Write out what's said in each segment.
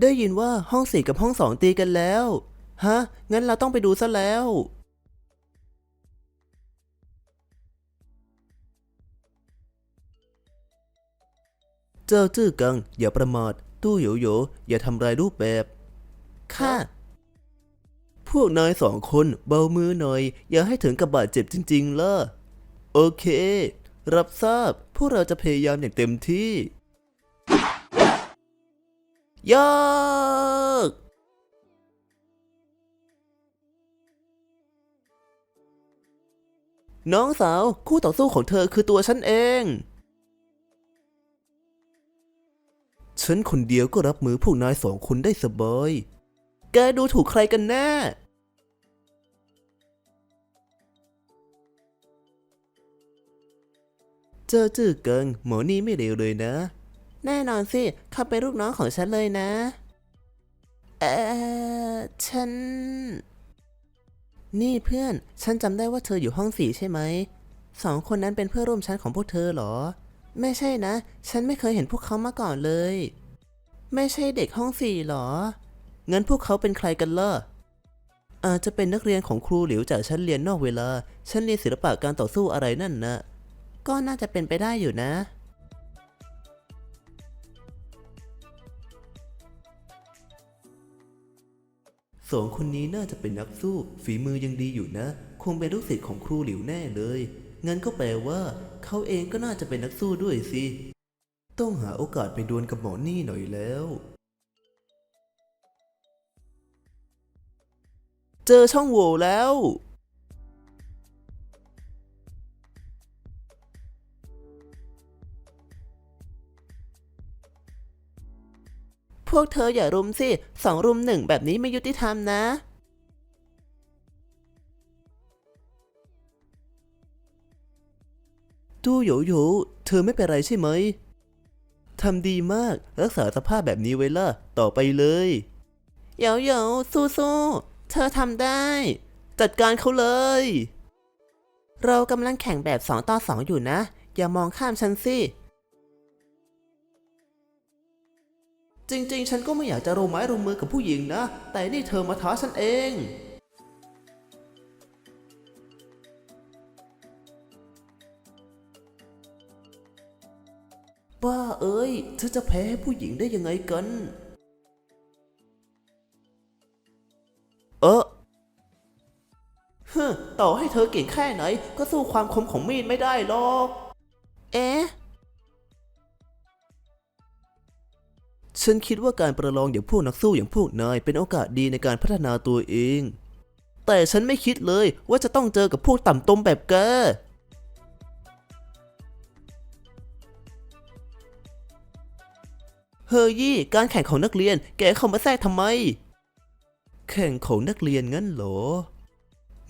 ได้ยินว่าห้องสี่กับห้องสองตีกันแล้ว ฮะ งั้นเราต้องไปดูซะแล้ว เจ้าจื้อกัง อย่าประมาท ตู้โยโยอย่าทำลายรูปแบบ ค่ะ พวกนายสองคนเบามือหน่อย อย่าให้ถึงกับบาดเจ็บจริงๆล่ะ โอเค รับทราบ พวกเราจะพยายามอย่างเต็มที่ ยก น้องสาวคู่ต่อสู้ของเธอคือตัวฉันเอง ฉันคนเดียวก็รับมือพวกนายสองคนได้สบาย แกดูถูกใครกันแน่เจอจื้อเกิงหมอนี่ไม่เร็วเลยนะ แน่นอนสิเขาเป็นลูกน้องของฉันเลยนะ เออฉัน นี่เพื่อน ฉันจำได้ว่าเธออยู่ห้องสี่ใช่ไหม สองคนนั้นเป็นเพื่อนร่วมชั้นของพวกเธอเหรอ ไม่ใช่นะ ฉันไม่เคยเห็นพวกเขามาก่อนเลย ไม่ใช่เด็กห้องสี่เหรอ งั้นพวกเขาเป็นใครกันล่ะอาจจะเป็นนักเรียนของครูหลิวจากชั้นเรียนนอกเวลา ชั้นเรียนศิลปะการต่อสู้อะไรนั่นนะ ก็น่าจะเป็นไปได้อยู่นะ สองคนนี้น่าจะเป็นนักสู้ฝีมือยังดีอยู่นะ คงเป็นลูกศิษย์ของครูหลิวแน่เลย งั้นก็แปลว่า เขาเองก็น่าจะเป็นนักสู้ด้วยสิ ต้องหาโอกาสไปดวลกับหมอนี่หน่อยแล้ว เจอช่องโหว่แล้ว วกเธออย่ารุมสิสองรุมหนึ่งแบบนี้ไม่ยุติธรรมนะตู้โยโยเธอไม่เป็นไรใช่ไหมทำดีมากรักษาสภาพแบบนี้ไว้ล่ะ ต่อไปเลยโยโยสู้สู้เธอทำได้ จัดการเขาเลย เรากำลังแข่งแบบสองต่อสองอยู่นะ อย่ามองข้ามฉันสิ จริงๆ ฉันก็ไม่อยากจะร่วมไม้ร่วมมือกับผู้หญิงนะ แต่นี่เธอมาท้าฉันเอง บ้าเอ้ยเธอจะแพ้ให้ผู้หญิงได้ยังไงกัน เออฮึต่อให้เธอเก่งแค่ไหน ก็สู้ความคมของมีดไม่ได้หรอก เอ๊ะ ฉันคิดว่าการประลองอย่างพวกนักสู้อย่างพวกนายเป็นโอกาสดีในการพัฒนาตัวเอง แต่ฉันไม่คิดเลยว่าจะต้องเจอกับพวกต่ำตมแบบแกเฮอยี่การแข่งของนักเรียน แกเข้ามาแทรกทำไม แข่งของนักเรียนงั้นเหรอ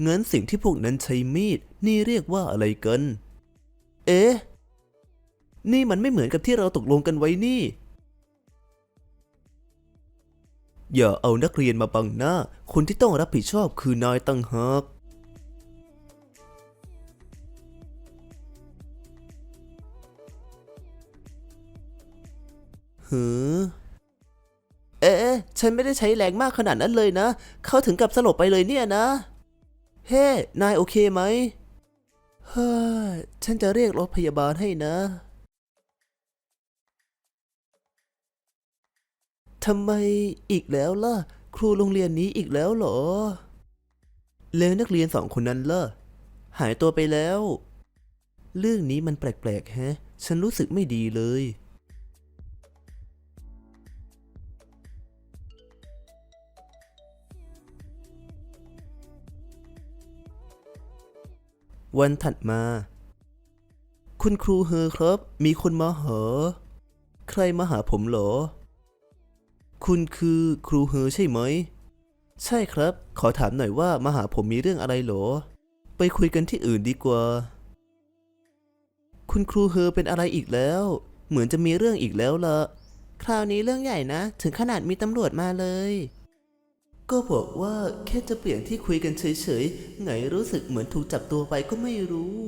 งั้นสิ่งที่พวกนั้นใช้มีด นี่เรียกว่าอะไรกัน เอ๊ะ นี่มันไม่เหมือนกับที่เราตกลงกันไว้นี่ อย่าเอานักเรียนมาบังหน้า คนที่ต้องรับผิดชอบคือนายตั้งหากหือเอ๊ะ ฉันไม่ได้ใช้แรงมากขนาดนั้นเลยนะ เขาถึงกับสลบไปเลยเนี่ยนะ เฮ้ นายโอเคไหม เฮ้ฉันจะเรียกรถพยาบาลให้นะ ทำไมอีกแล้วล่ะ ครูโรงเรียนนี้อีกแล้วเหรอ แล้วนักเรียนสองคนนั้นล่ะ หายตัวไปแล้ว เรื่องนี้มันแปลกๆแฮะ ฉันรู้สึกไม่ดีเลย วันถัดมา คุณครูเฮอครับ มีคนมาหา ใครมาหาผมเหรอ คุณคือครูเฮอใช่ไหม ใช่ครับ ขอถามหน่อยว่ามาหาผมมีเรื่องอะไรเหรอ ไปคุยกันที่อื่นดีกว่า คุณครูเฮอเป็นอะไรอีกแล้ว เหมือนจะมีเรื่องอีกแล้วละคราวนี้เรื่องใหญ่นะ ถึงขนาดมีตำรวจมาเลย ก็บอกว่าแค่จะเปลี่ยนที่คุยกันเฉยๆ ไงรู้สึกเหมือนถูกจับตัวไปก็ไม่รู้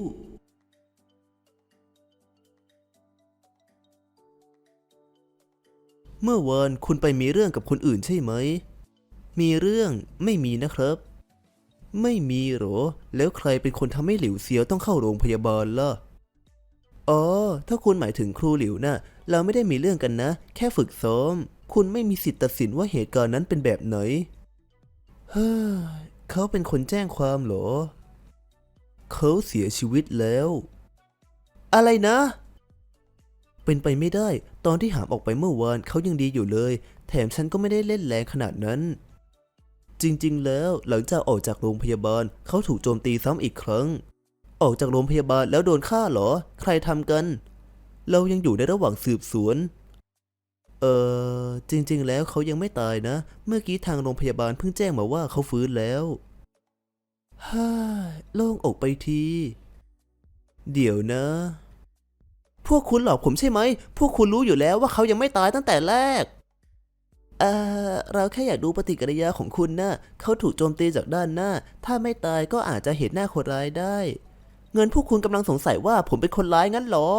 เมื่อวานคุณไปมีเรื่องกับคนอื่นใช่ไหม มีเรื่องไม่มีนะครับ ไม่มีหรอ แล้วใครเป็นคนทำให้หลิวเซียวต้องเข้าโรงพยาบาลล่ะ อ๋อ ถ้าคุณหมายถึงครูหลิวน่ะ เราไม่ได้มีเรื่องกันนะ แค่ฝึกซ้อม คุณไม่มีสิทธิ์ตัดสินว่าเหตุการณ์นั้นเป็นแบบไหน เฮ้เขาเป็นคนแจ้งความหรอ เขาเสียชีวิตแล้ว อะไรนะ เป็นไปไม่ได้ ตอนที่หามออกไปเมื่อวานเขายังดีอยู่เลย แถมฉันก็ไม่ได้เล่นแรงขนาดนั้น จริงๆ แล้วหลังจากออกจากโรงพยาบาลเขาถูกโจมตีซ้ำอีกครั้ง ออกจากโรงพยาบาลแล้วโดนฆ่าเหรอ ใครทำกัน เรายังอยู่ในระหว่างสืบสวน เออจริง ๆ แล้วเขายังไม่ตายนะ เมื่อกี้ทางโรงพยาบาลเพิ่งแจ้งมาว่าเขาฟื้นแล้วฮ่าโล่งอกไปที เดี๋ยวนะ พวกคุณหลอกผมใช่ไหม พวกคุณรู้อยู่แล้วว่าเขายังไม่ตายตั้งแต่แรก เอ่อเราแค่อยากดูปฏิกิริยาของคุณนะ่ะเขาถูกโจมตีจากด้านหน้า ถ้าไม่ตายก็อาจจะเห็นหน้าคนร้ายได้ เงินพวกคุณกำลังสงสัยว่าผมเป็นคนร้ายงั้นหรอ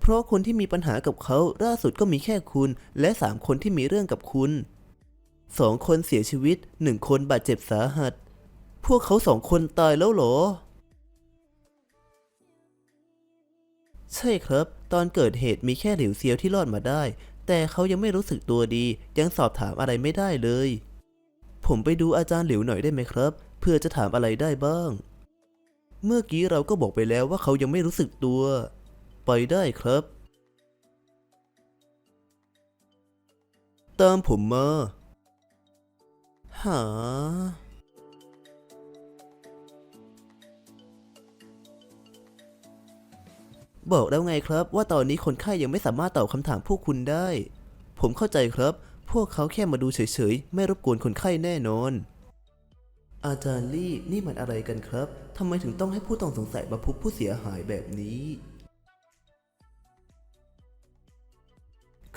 เพราะคนที่มีปัญหากับเขาล่าสุดก็มีแค่คุณ และสามคนที่มีเรื่องกับคุณสองคนเสียชีวิตหนึ่งคนบาดเจ็บสาหัส พวกเขาสองคนตายแล้วเหรอ ใช่ครับ ตอนเกิดเหตุมีแค่หลิวเซียวที่รอดมาได้ แต่เขายังไม่รู้สึกตัวดี ยังสอบถามอะไรไม่ได้เลย ผมไปดูอาจารย์หลิวหน่อยได้ไหมครับ เพื่อจะถามอะไรได้บ้าง เมื่อกี้เราก็บอกไปแล้วว่าเขายังไม่รู้สึกตัว ไปได้ครับ ตามผมมาหา บอกแล้วไงครับ ว่าตอนนี้คนไข้ยังไม่สามารถตอบคำถามพวกคุณได้ ผมเข้าใจครับ พวกเขาแค่มาดูเฉยๆ ไม่รบกวนคนไข้แน่นอน อาจารย์ลี่นี่มันอะไรกันครับทำไมถึงต้องให้ผู้ต้องสงสัยมาพบผู้เสียหายแบบนี้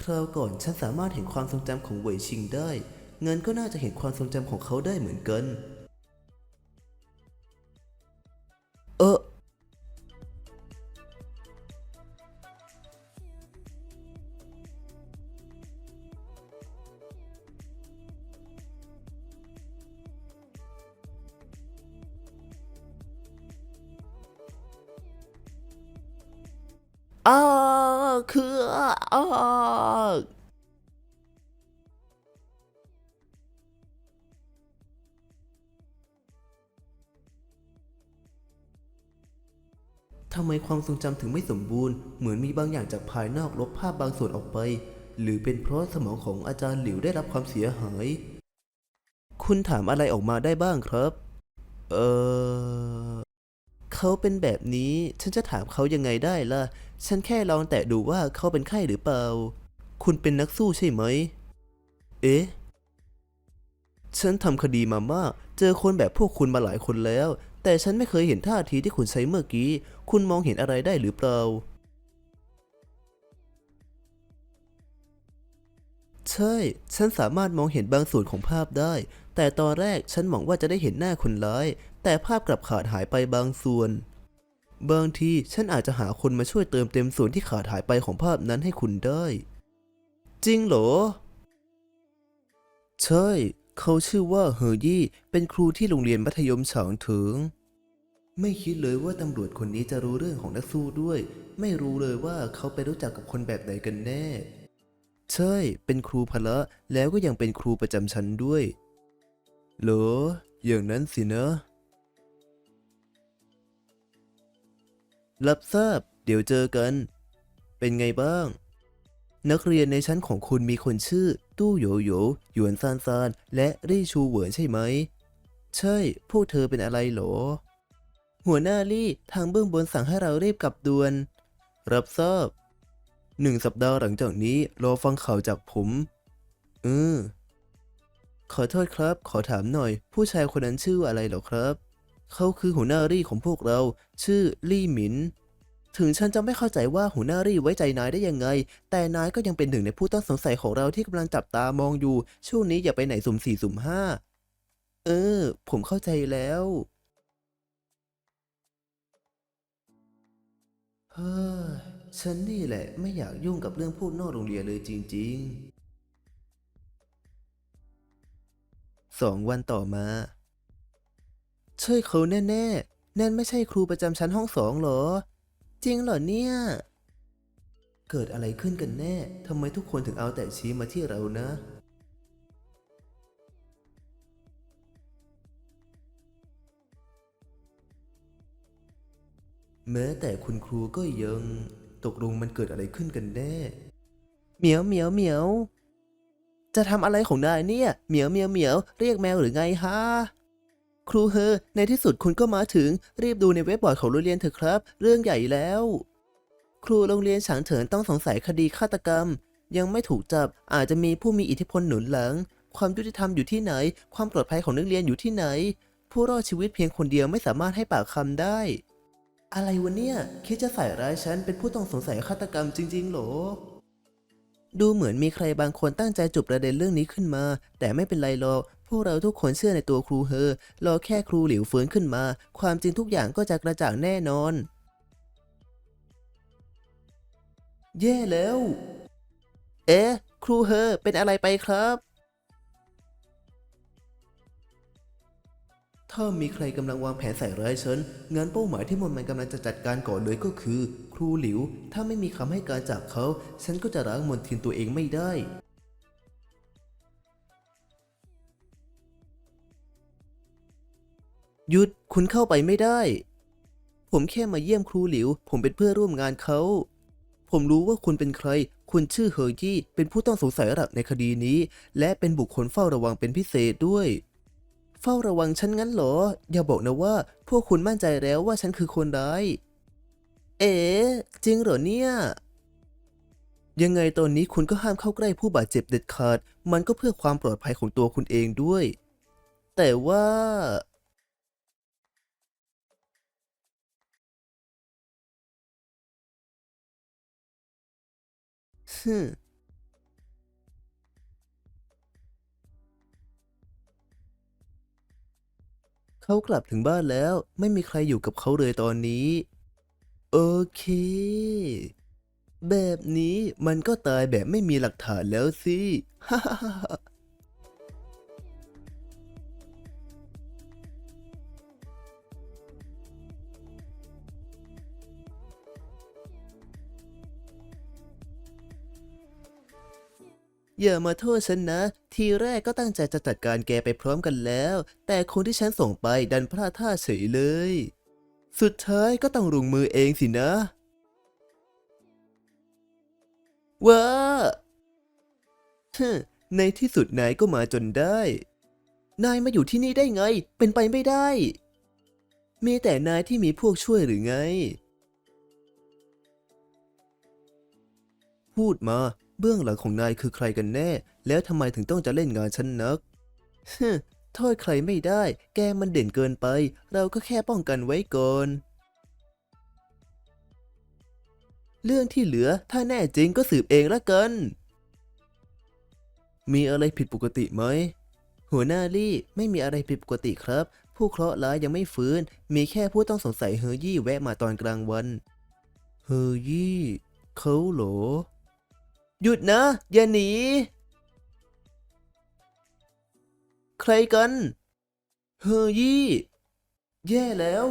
คราวก่อนฉันสามารถเห็นความทรงจำของเหวยชิงได้ เงั้นก็น่าจะเห็นความทรงจำของเขาได้เหมือนกัน เออ อ้าคืออ้าทำไมความทรงจำถึงไม่สมบูรณ์ เหมือนมีบางอย่างจากภายนอกลบภาพบางส่วนออกไป หรือเป็นเพราะสมองของอาจารย์หลิวได้รับความเสียหาย คุณถามอะไรออกมาได้บ้างครับ เออ เขาเป็นแบบนี้ ฉันจะถามเขายังไงได้ล่ะ ฉันแค่ลองแตะดูว่าเขาเป็นไข้หรือเปล่า คุณเป็นนักสู้ใช่ไหม เอ๊ะ ฉันทำคดีมามาก เจอคนแบบพวกคุณมาหลายคนแล้ว แต่ฉันไม่เคยเห็นท่าทีที่คุณใช้เมื่อกี้ คุณมองเห็นอะไรได้หรือเปล่า ใช่ ฉันสามารถมองเห็นบางส่วนของภาพได้ แต่ตอนแรกฉันหวังว่าจะได้เห็นหน้าคนร้าย แต่ภาพกลับขาดหายไปบางส่วน บางทีฉันอาจจะหาคนมาช่วยเติมเต็มส่วนที่ขาดหายไปของภาพนั้นให้คุณได้ จริงเหรอ ใช่ เขาชื่อว่าเฮอร์ยี่ เป็นครูที่โรงเรียนมัธยมฉางเถิง ไม่คิดเลยว่าตำรวจคนนี้จะรู้เรื่องของนักสู้ด้วย ไม่รู้เลยว่าเขาไปรู้จักกับคนแบบไหนกันแน่ ใช่ เป็นครูพละแล้วก็ยังเป็นครูประจำชั้นด้วย เหรออย่างนั้นสินะ รับทราบ เดี๋ยวเจอกัน เป็นไงบ้าง นักเรียนในชั้นของคุณมีคนชื่อ ตู้โหยโหยหยวนซานซาน และรี่ชูเหวินใช่ไหม ใช่ พวกเธอเป็นอะไรหรอ หัวหน้าลี่ทางเบื้องบนสั่งให้เรารีบกลับด่วน รับทราบหนึ่งสัปดาห์หลังจากนี้รอฟังข่าวจากผมเออขอโทษครับ ขอถามหน่อย ผู้ชายคนนั้นชื่ออะไรเหรอครับ เขาคือหูวน้ารี่ของพวกเรา ชื่อลี่หมิน ถึงฉันจะไม่เข้าใจว่าหูวน้ารี่ไว้ใจนายได้ยังไง แต่นายก็ยังเป็นหนึ่งในผู้ต้องสงสัยของเราที่กำลังจับตามองอยู่ ช่วงนี้อย่าไปไหนสุ่มสี่สุ่มห้า เออ ผมเข้าใจแล้ว เฮ้อ ฉันนี่แหละไม่อยากยุ่งกับเรื่องพวกนอกโรงเรียนเลยจริง ๆ สองวันต่อมา ใช่เขาแน่ๆนั่นไม่ใช่ครูประจำชั้นห้องสองเหรอ จริงเหรอเนี่ย เกิดอะไรขึ้นกันแน่ทำไมทุกคนถึงเอาแต่ชี้มาที่เรานะ แม้แต่คุณครูก็ยังตกลงมันเกิดอะไรขึ้นกันแน่ เหมียวเหมียวเหมียว จะทำอะไรของนายเนี่ย เหมียวเหมียวเหมียวเรียกแมวหรือไงฮะ ครูเฮอในที่สุดคุณก็มาถึง รีบดูในเว็บบอร์ดของโรงเรียนเถอะครับ เรื่องใหญ่แล้ว ครูโรงเรียนฉางเฉินต้องสงสัยคดีฆาตกรรม ยังไม่ถูกจับอาจจะมีผู้มีอิทธิพลหนุนหลัง ความยุติธรรมอยู่ที่ไหน ความปลอดภัยของนักเรียนอยู่ที่ไหน ผู้รอดชีวิตเพียงคนเดียวไม่สามารถให้ปากคำได้ อะไรวะเนี่ยคิดจะใส่ร้ายฉันเป็นผู้ต้องสงสัยฆาตกรรมจริง ๆหรอดูเหมือนมีใครบางคนตั้งใจจุดประเด็นเรื่องนี้ขึ้นมา แต่ไม่เป็นไรหรอก พวกเราทุกคนเชื่อในตัวครูเฮอ รอแค่ครูหลิวฟื้นขึ้นมา ความจริงทุกอย่างก็จะกระจ่างแน่นอน แย่แล้ว เอ๊ะ ครูเฮอเป็นอะไรไปครับ ถ้ามีใครกำลังวางแผนใส่ร้ายฉัน งานเป้าหมายที่มันมันกำลังจะจัดการก่อนเลยก็คือ ครูหลิว ถ้าไม่มีคำให้การจากเขา ฉันก็จะล้างมนทินตัวเองไม่ได้ หยุดคุณเข้าไปไม่ได้ ผมแค่มาเยี่ยมครูหลิว ผมเป็นเพื่อร่วมงานเขา ผมรู้ว่าคุณเป็นใคร คุณชื่อเฮอร์ยี่เป็นผู้ต้องสงสัยระดับในคดีนี้ และเป็นบุคคลเฝ้าระวังเป็นพิเศษด้วย เฝ้าระวังฉันงั้นเหรอ อย่าบอกนะว่า พวกคุณมั่นใจแล้วว่าฉันคือคนร้าย เอ๋จริงเหรอเนี่ยยังไงตอนนี้คุณก็ห้ามเข้าใกล้ผู้บาดเจ็บเด็ดขาด มันก็เพื่อความปลอดภัยของตัวคุณเองด้วย แต่ว่า ฮึเขากลับถึงบ้านแล้ว ไม่มีใครอยู่กับเขาเลยตอนนี้ โอเค แบบนี้มันก็ตายแบบไม่มีหลักฐานแล้วสิฮ่า อย่ามาโทษฉันนะ ทีแรกก็ตั้งใจจะจัดการแกไปพร้อมกันแล้ว แต่คนที่ฉันส่งไปดันพลาดท่าเฉยเลย สุดท้ายก็ต้องลงมือเองสินะว้าฮในที่สุดนายก็มาจนได้ นายมาอยู่ที่นี่ได้ไง เป็นไปไม่ได้ มีแต่นายที่มีพวกช่วยหรือไง พูดมา เบื้องหลังของนายคือใครกันแน่ แล้วทำไมถึงต้องจะเล่นงานฉันนักฮึโทษใครไม่ได้ แกมันเด่นเกินไป เราก็แค่ป้องกันไว้ก่อนเรื่องที่เหลือถ้าแน่จริงก็สืบเองละกัน มีอะไรผิดปกติไหม หัวหน้าลี่ไม่มีอะไรผิดปกติครับ ผู้เคราะห์ร้ายยังไม่ฟื้น มีแค่ผู้ต้องสงสัยเฮอร์ยี่แวะมาตอนกลางวัน เฮอร์ยี่เขาเหรอ หยุดนะ อย่าหนี ใครกัน เฮยี่ แย่แล้ว